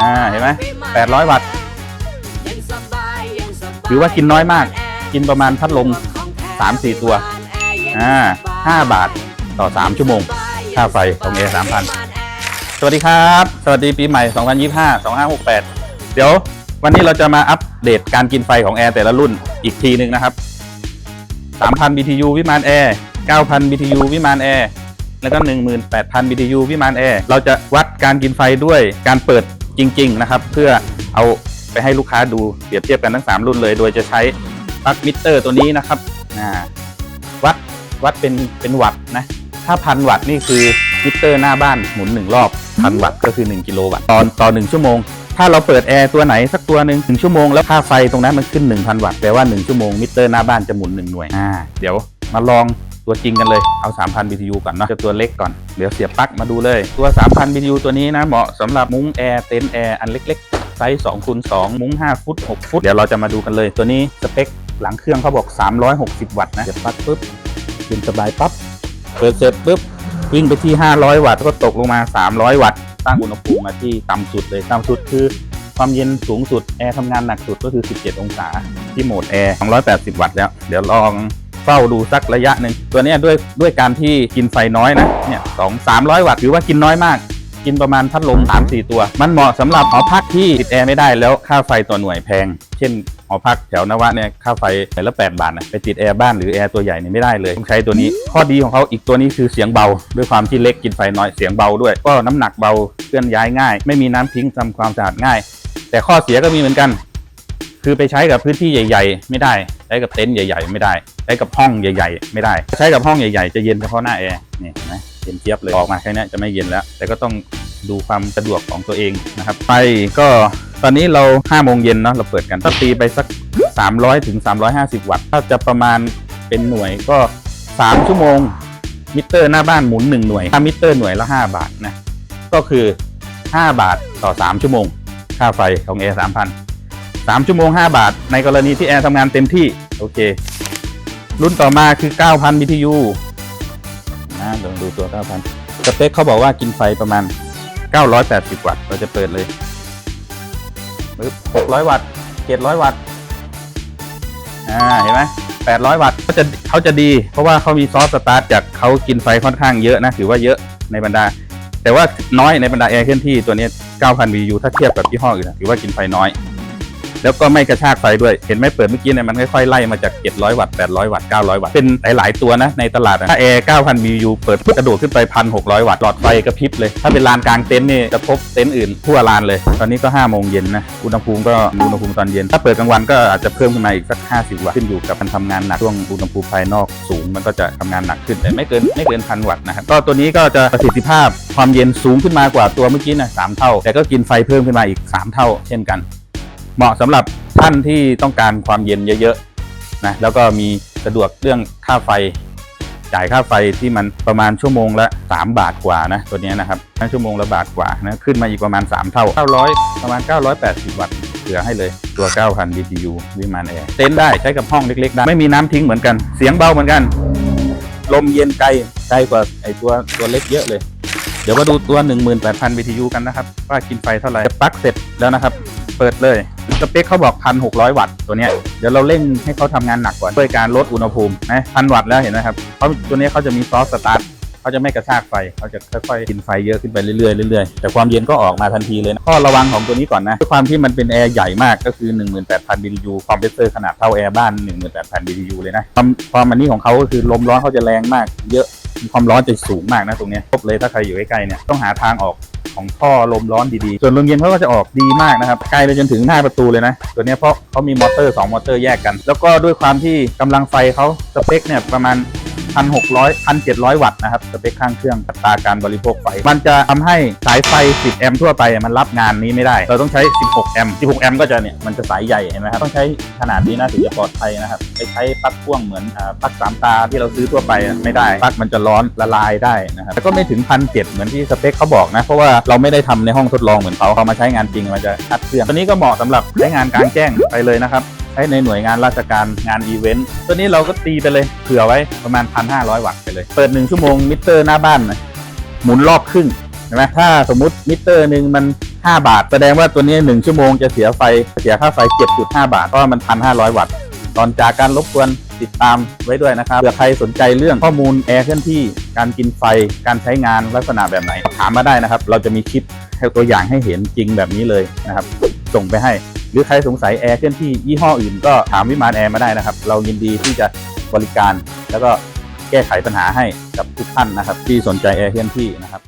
อ่าเห็นไหม800วัตต์ ถือว่ากินน้อยมาก กินประมาณพัดลม3-4ตัว อ่า5บาทต่อ3ชั่วโมง ค่าไฟของเอ3,000สวัสดีครับ สวัสดีปีใหม่ 2025 2568 เดี๋ยววันนี้เราจะมาอัปเดตการกินไฟของแอร์แต่ละรุ่นอีกทีหนึ่งนะครับ 3,000 BTU วิมานแอร์9,000 BTU วิมานแอร์ แล้วก็ 18,000 BTU วิมานแอร์เราจะวัดการกินไฟด้วยการเปิดจริง ๆ นะครับ เพื่อเอาไปให้ลูกค้าดูเปรียบเทียบกันทั้ง 3 รุ่นเลย โดยจะใช้ปลั๊กมิเตอร์ตัวนี้นะครับวัดวัดเป็นเป็นวัตต์นะถ้าพันวัตต์นี่คือมิเตอร์หน้าบ้านหมุนหนึ่งรอบพันวัตต์ก็คือ 1 กิโลวัตต์ตอนต่อ 1 ชั่วโมง ถ้าเราเปิดแอร์ตัวไหนสักตัวหนึ่งหนึ่งชั่วโมงแล้วค่าไฟตรงนั้นมันขึ้น 1,000 วัตต์แปลว่า 1 ชั่วโมงมิเตอร์หน้าบ้านจะหมุน 1 หน่วยอ่าเดี๋ยวมาลอง ตัวจริงกันเลยเอา 3,000 BTU ก่อนเนาะจะตัวเล็กก่อน เดี๋ยวเสียบปลั๊กมาดูเลย ตัว 3,000 BTU ตัวนี้นะเหมาะสำหรับมุ้งแอร์เต็นท์แอร์อันเล็กๆ ไซส์2คูณ2มุ้ง 5 ฟุต 6 ฟุต เดี๋ยวเราจะมาดูกันเลย ตัวนี้สเปคหลังเครื่องเขาบอก 360 วัตต์นะเสียบปลั๊กปุ๊บเย็นสบายปั๊บเปิดเสร็จปุ๊บวิ่งไปที่ 500 วัตต์ก็ตกลงมา 300 วัตต์ตั้งอุณหภูมิมาที่ต่ำสุดเลยต่ำสุดคือความเย็นสูงสุดแอร์ทำงานหนักสุดก็คือ 17 องศาที่โหมดแอร์280 วัตต์แล้ว เดี๋ยวลอง เฝ้าดูสักระยะหนึ่งตัวนี้ด้วยด้วยการที่กินไฟน้อยนะเนี่ยสองสามร้อยวัตต์ถือว่ากินน้อยมาก กินประมาณพัดลม3 4 ตัว มันเหมาะสำหรับหอพักที่ติดแอร์ไม่ได้แล้วค่าไฟต่อหน่วยแพง เช่นหอพักแถวนวะเนี่ยค่าไฟหน่วยละ8บาทนะไปติดแอร์บ้านหรือแอร์ตัวใหญ่เนี่ยไม่ได้เลยต้องใช้ตัวนี้ ข้อดีของเขาอีกตัวนี้คือเสียงเบา ด้วยความที่เล็กกินไฟน้อยเสียงเบาด้วย ก็น้ำหนักเบาเคลื่อนย้ายง่าย ไม่มีน้ำทิ้งทำความสะอาดง่าย แต่ข้อเสียก็มีเหมือนกัน คือไปใช้กับพื้นที่ใหญ่ ๆ ไม่ได้ ใช้กับเต็นท์ใหญ่ ๆ ไม่ได้ ใช้กับห้องใหญ่ ๆ ไม่ได้ ใช้กับห้องใหญ่ๆ จะเย็นเฉพาะหน้าแอร์นี่เห็นไหมเย็นเจี๊ยบเลยออกมาแค่นี้จะไม่เย็นแล้ว แต่ก็ต้องดูความสะดวกของตัวเองนะครับไปก็ตอนนี้เรา5โมงเย็นเนาะเราเปิดกันถ้าตีไปสัก 300ถึง350 วัตต์ถ้าจะประมาณเป็นหน่วยก็ 3 ชั่วโมง มิเตอร์หน้าบ้านหมุน 1 หน่วยค่ามิเตอร์หน่วยละ 5 บาทนะก็คือ 5 บาทต่อ 3 ชั่วโมง ค่าไฟของ A 3,000 3 ชั่วโมง 5 บาท ในกรณีที่แอร์ทำงานเต็มที่ โอเค รุ่นต่อมาคือ 9,000 BTU นะลองดูตัว 9,000 สเปคเขาบอกว่ากินไฟประมาณ 980 วัตต์เราจะเปิดเลยปึ๊บ600 วัตต์700 วัตต์อ่าเห็นไหม800 วัตต์เขาจะเขาจะดี เพราะว่าเขามีซอสสตาร์ทจากเขากินไฟค่อนข้างเยอะนะ ถือว่าเยอะในบรรดา แต่ว่าน้อยในบรรดาแอร์เคลื่อนที่ตัวนี้9,000 BTU ถ้าเทียบกับยี่ห้ออื่นนะถือว่ากินไฟน้อย แล้วก็ไม่กระชากไฟด้วย เห็นไหมเปิดเมื่อกี้เนี่ยมันค่อยๆไล่มาจาก 700 วัตต์ 800 วัตต์ 900 วัตต์ เป็นหลาย ๆ ตัวนะในตลาดอะถ้าแอร์ 9,000 BU เปิดปุ๊บกระโดดขึ้นไป 1,600 วัตต์ หลอดไฟกระพริบเลย ถ้าเป็นลานกลางเต็นท์นี่กระทบเต็นท์อื่นทั่วลานเลย ตอนนี้ก็ 5 โมงเย็นนะ อุณหภูมิก็อุณหภูมิตอนเย็น ถ้าเปิดกลางวันก็อาจจะเพิ่มขึ้นมาอีกสัก 50 วัตต์ ขึ้นอยู่กับการทำงานหนักช่วงอุณหภูมิภายนอกสูง มันก็จะทำงานหนักขึ้น แต่ไม่เกินไม่เกินพันวัตต์นะครับ ก็ตัวนี้ก็จะประสิทธิภาพความเย็นสูงขึ้นมากว่าตัวเมื่อกี้นะสเท่า แต่ก็กินไฟเพิ่มขึ้นมาอีกสามเท่า เช่นกัน เหมาะสำหรับท่านที่ต้องการความเย็นเยอะๆนะแล้วก็มีสะดวกเรื่องค่าไฟ จ่ายค่าไฟที่มันประมาณชั่วโมงละ 3 บาทกว่านะตัวนี้นะครับชั่วโมงละบาทกว่านะขึ้นมาอีกประมาณ 3 เท่า 900 ประมาณ 980 วัตต์เหลือให้เลยตัว 9,000 BTU วิมานแอร์เต้นได้ใช้กับห้องเล็กๆได้ไม่มีน้ำทิ้งเหมือนกันเสียงเบาเหมือนกัน ลมเย็นไกลไกลกว่าไอตัวตัวเล็กเยอะเลย เดี๋ยวมาดูตัว 18,000 BTU กันนะครับว่ากินไฟเท่าไหร่ปลั๊กเสร็จแล้วนะครับ เปิดเลย สเปคเขาบอก1,600วัตต์ตัวเนี้ยเดี๋ยวเราเร่งให้เขาทำงานหนักก่อนด้วยการลดอุณหภูมินะพันวัตต์แล้วเห็นไหมครับเขาตัวนี้เขาจะมีซอสสตาร์ทเขาจะไม่กระชากไฟเขาจะค่อยๆกินไฟเยอะขึ้นไปเรื่อยๆเรื่อยๆแต่ความเย็นก็ออกมาทันทีเลยนะข้อระวังของตัวนี้ก่อนนะด้วยความที่มันเป็นแอร์ใหญ่มากก็คือ 18,000 BTU คอมเพรสเซอร์ขนาดเท่าแอร์บ้าน 18,000 BTU เลยนะความความอันนี้ของเขาก็คือลมร้อนเขาจะแรงมากเยอะความร้อนจะสูงมากนะตรงนี้ครบเลยถ้าใครอยู่ใกล้ๆเนี่ยต้องหาทางออก ของท่อลมร้อนดีๆ ส่วนลมเย็นเขาก็จะออกดีมากนะครับไกลไปจนถึงหน้าประตูเลยนะ ตัวนี้เพราะเขามีมอเตอร์ 2 มอเตอร์แยกกัน แล้วก็ด้วยความที่กำลังไฟเขาสเปคเนี่ยประมาณ 1,600 1,700 วัตต์นะครับสเปคข้างเครื่องอัตราการบริโภคไฟ มันจะทำให้สายไฟ 10 แอมป์ทั่วไปมันรับงานนี้ไม่ได้ เราต้องใช้ 16 แอมป์ 16 แอมป์ก็จะเนี่ยมันจะสายใหญ่เห็นไหมครับต้องใช้ขนาดนี้นะถึงจะปลอดภัยนะครับไปใช้ปลั๊กพ่วงเหมือนปลั๊กสามตาที่เราซื้อทั่วไปไม่ได้ปลั๊กมันจะร้อนละลายได้นะครับแต่ก็ไม่ถึงพันเเหมือนที่สเปคเขาบอกนะเพราะว่าเราไม่ได้ทำในห้องทดลองเหมือนเขาเขามาใช้งานจริงมันจะคัดเครื่องตัวนี้ก็เหมาะสำหรับใช้งานกลางแจ้งไปเลยนะครับ ใช้ในหน่วยงานราชการงานอีเวนต์ตัวนี้เราก็ตีไปเลยเผื่อไว้ประมาณ 1,500 วัตต์ไปเลย เปิด 1 ชั่วโมงมิเตอร์หน้าบ้านนะหมุนรอบครึ่งช่ไหมถ้าสมมุติมิเตอร์หนึ่งมัน 5 บาท แสดงว่าตัวนี้ 1 ชั่วโมงจะเสียไฟเสียค่าไฟ 7.5 บาทเพราะว่ามัน 1,500 วัตต์ตอนจากการรบกวนติดตามไว้ด้วยนะครับเผื่อใครสนใจเรื่องข้อมูลแอร์เคลื่อนที่การกินไฟ การใช้งานลักษณะแบบไหนถามมาได้นะครับ เราจะมีคลิปให้ตัวอย่างให้เห็นจริงแบบนี้เลยนะครับ ส่งไปให้ หรือใครสงสัยแอร์เคลื่อนที่ยี่ห้ออื่นก็ถามวิมานแอร์มาได้นะครับ เรายินดีที่จะบริการ แล้วก็แก้ไขปัญหาให้กับทุกท่านนะครับ ที่สนใจแอร์เคลื่อนที่นะครับ